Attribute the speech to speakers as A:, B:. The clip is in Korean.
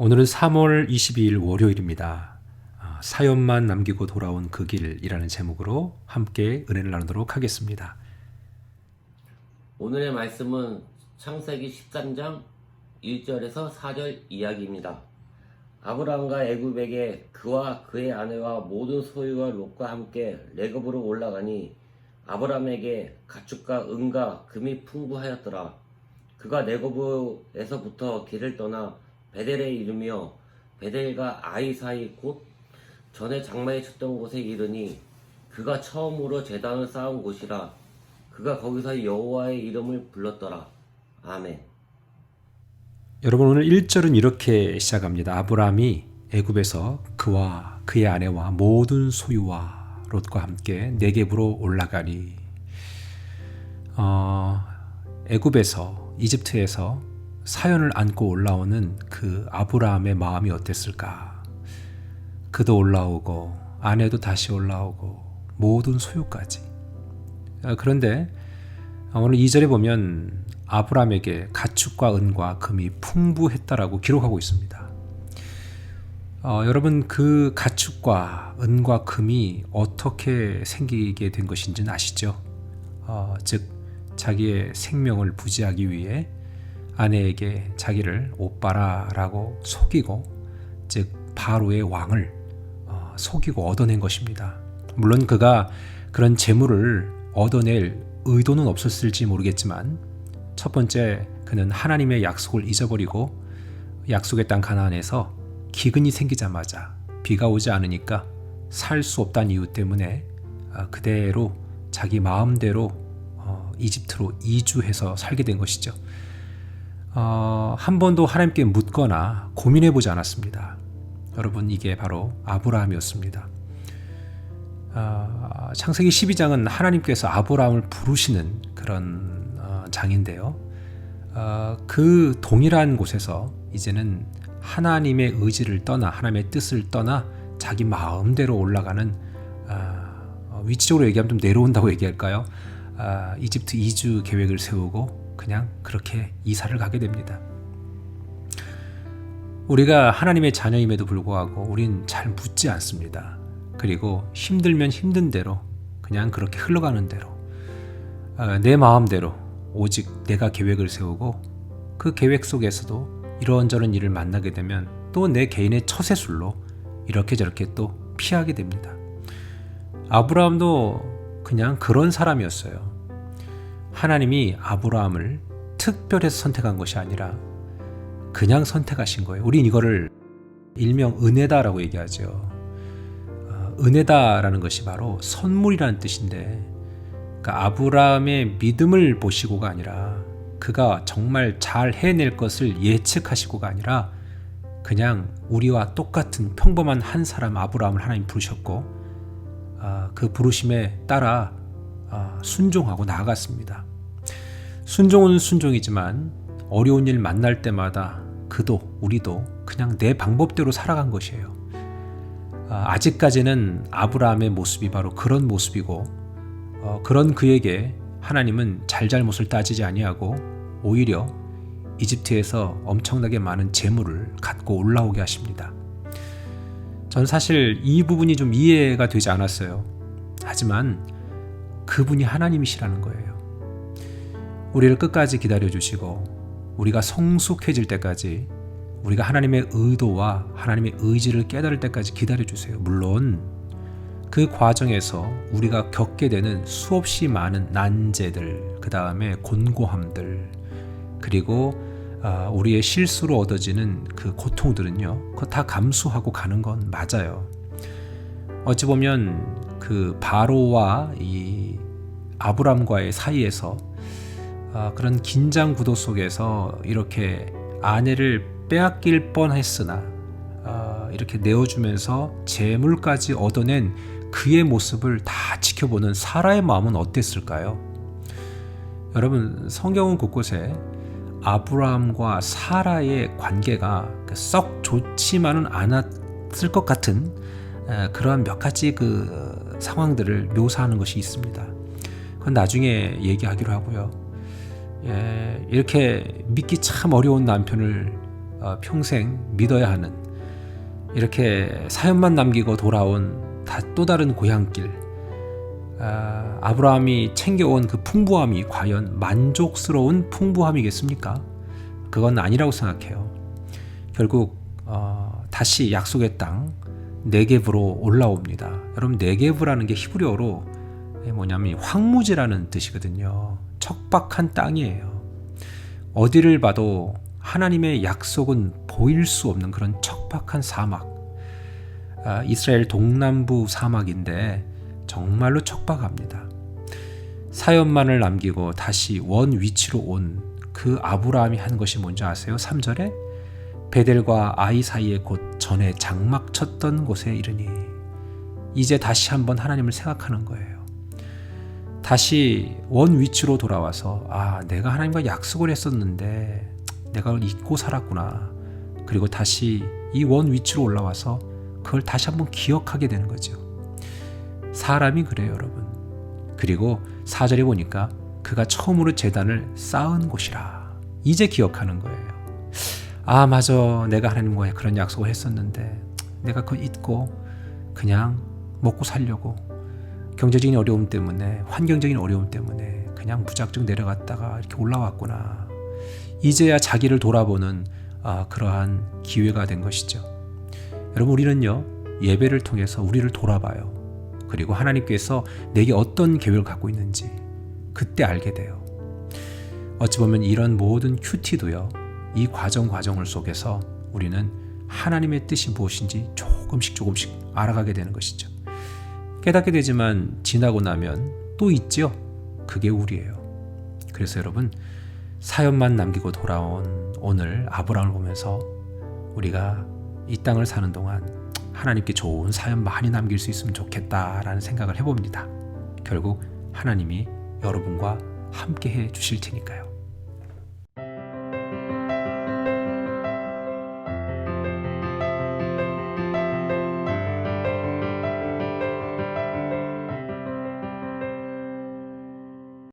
A: 오늘은 3월 22일 월요일입니다. 아, 사연만 남기고 돌아온 그 길이라는 제목으로 함께 은혜를 나누도록 하겠습니다.
B: 오늘의 말씀은 창세기 13장 1절에서 4절 이야기입니다. 아브라함과 애굽에게 그와 그의 아내와 모든 소유와 롯과 함께 레곱으로 올라가니 아브라함에게 가축과 은과 금이 풍부하였더라. 그가 레고브에서부터 길을 떠나 베델에 이르며 베델과 아이 사이 곧 전에 장마에 쳤던 곳에 이르니 그가 처음으로 제단을 쌓은 곳이라 그가 거기서 여호와의 이름을 불렀더라. 아멘.
A: 여러분 오늘 1절은 이렇게 시작합니다. 아브라함이 애굽에서 그와 그의 아내와 모든 소유와 롯과 함께 네겝으로 올라가니 어, 애굽에서 이집트에서 사연을 안고 올라오는 그 아브라함의 마음이 어땠을까? 그도 올라오고 아내도 다시 올라오고 모든 소유까지. 어, 그런데 오늘 2절에 보면 아브라함에게 가축과 은과 금이 풍부했다라고 기록하고 있습니다. 어, 여러분 그 가축과 은과 금이 어떻게 생기게 된 것인지는 아시죠? 어, 즉 자기의 생명을 부지하기 위해 아내에게 자기를 오빠라라고 속이고 즉 바로의 왕을 어, 속이고 얻어낸 것입니다. 물론 그가 그런 재물을 얻어낼 의도는 없었을지 모르겠지만 첫 번째 그는 하나님의 약속을 잊어버리고 약속의 땅 가나안에서 기근이 생기자마자 비가 오지 않으니까 살 수 없다는 이유 때문에 어, 그대로 자기 마음대로 어, 이집트로 이주해서 살게 된 것이죠. 어, 한 번도 하나님께 묻거나 고민해 보지 않았습니다. 여러분 이게 바로 아브라함이었습니다. 어, 창세기 12장은 하나님께서 아브라함을 부르시는 그런 어, 장인데요. 어, 그 동일한 곳에서 이제는 하나님의 의지를 떠나 하나님의 뜻을 떠나 자기 마음대로 올라가는 어, 위치적으로 얘기하면 좀 내려온다고 얘기할까요? 어, 이집트 이주 계획을 세우고 그냥 그렇게 이사를 가게 됩니다. 우리가 하나님의 자녀임에도 불구하고 우린 잘 묻지 않습니다. 그리고 힘들면 힘든 대로 그냥 그렇게 흘러가는 대로 어, 내 마음대로 오직 내가 계획을 세우고 그 계획 속에서도 이런저런 일을 만나게 되면 또 내 개인의 처세술로 이렇게 저렇게 또 피하게 됩니다. 아브라함도 그냥 그런 사람이었어요. 하나님이 아브라함을 특별해서 선택한 것이 아니라 그냥 선택하신 거예요. 우린 이거를 일명 은혜다라고 얘기하죠. 어, 은혜다라는 것이 바로 선물이라는 뜻인데 그러니까 아브라함의 믿음을 보시고가 아니라 그가 정말 잘 해낼 것을 예측하시고가 아니라 그냥 우리와 똑같은 평범한 한 사람 아브라함을 하나님 부르셨고 어, 그 부르심에 따라 어, 순종하고 나아갔습니다. 순종은 순종이지만 어려운 일 만날 때마다 그도 우리도 그냥 내 방법대로 살아간 것이에요. 아, 아직까지는 아브라함의 모습이 바로 그런 모습이고 어, 그런 그에게 하나님은 잘잘못을 따지지 아니하고 오히려 이집트에서 엄청나게 많은 재물을 갖고 올라오게 하십니다. 전 사실 이 부분이 좀 이해가 되지 않았어요. 하지만 그분이 하나님이시라는 거예요. 우리를 끝까지 기다려 주시고 우리가 성숙해질 때까지 우리가 하나님의 의도와 하나님의 의지를 깨달을 때까지 기다려 주세요. 물론 그 과정에서 우리가 겪게 되는 수없이 많은 난제들, 그 다음에 곤고함들, 그리고 아, 우리의 실수로 얻어지는 그 고통들은요, 그거 다 감수하고 가는 건 맞아요. 어찌 보면 그 바로와 이 아브람과의 사이에서 아, 그런 긴장 구도 속에서 이렇게 아내를 빼앗길 뻔했으나 아, 이렇게 내어주면서 재물까지 얻어낸 그의 모습을 다 지켜보는 사라의 마음은 어땠을까요? 여러분 성경은 곳곳에 아브라함과 사라의 관계가 썩 좋지만은 않았을 것 같은 그러한 몇 가지 그 상황들을 묘사하는 것이 있습니다. 그건 나중에 얘기하기로 하고요. 예, 이렇게 믿기 참 어려운 남편을 어, 평생 믿어야 하는 이렇게 사연만 남기고 돌아온 다또 다른 고향길 아, 아브라함이 챙겨온 그 풍부함이 과연 만족스러운 풍부함이겠습니까? 그건 아니라고 생각해요. 결국 어, 다시 약속의 땅 네게브로 올라옵니다. 여러분 네게브라는 게 히브리어로 뭐냐면 황무지라는 뜻이거든요. 척박한 땅이에요. 어디를 봐도 하나님의 약속은 보일 수 없는 그런 척박한 사막. 아, 이스라엘 동남부 사막인데 정말로 척박합니다. 사연만을 남기고 다시 원 위치로 온 그 아브라함이 한 것이 뭔지 아세요? 3절에 베델과 아이 사이에 곧 전에 장막 쳤던 곳에 이르니 이제 다시 한번 하나님을 생각하는 거예요. 다시 원 위치로 돌아와서 아 내가 하나님과 약속을 했었는데 내가 잊고 살았구나. 그리고 다시 이 원 위치로 올라와서 그걸 다시 한번 기억하게 되는 거죠. 사람이 그래요, 여러분. 그리고 사절에 보니까 그가 처음으로 재단을 쌓은 곳이라. 이제 기억하는 거예요. 아, 맞아. 내가 하나님과 그런 약속을 했었는데 내가 그걸 잊고 그냥 먹고 살려고 경제적인 어려움 때문에 환경적인 어려움 때문에 그냥 무작정 내려갔다가 이렇게 올라왔구나. 이제야 자기를 돌아보는 아, 그러한 기회가 된 것이죠. 여러분 우리는요 예배를 통해서 우리를 돌아봐요. 그리고 하나님께서 내게 어떤 계획을 갖고 있는지 그때 알게 돼요. 어찌 보면 이런 모든 큐티도요 이 과정 과정을 속에서 우리는 하나님의 뜻이 무엇인지 조금씩 조금씩 알아가게 되는 것이죠. 깨닫게 되지만 지나고 나면 또 있죠. 그게 우리예요. 그래서 여러분 사연만 남기고 돌아온 오늘 아브라함을 보면서 우리가 이 땅을 사는 동안 하나님께 좋은 사연 많이 남길 수 있으면 좋겠다라는 생각을 해봅니다. 결국 하나님이 여러분과 함께 해 주실 테니까요.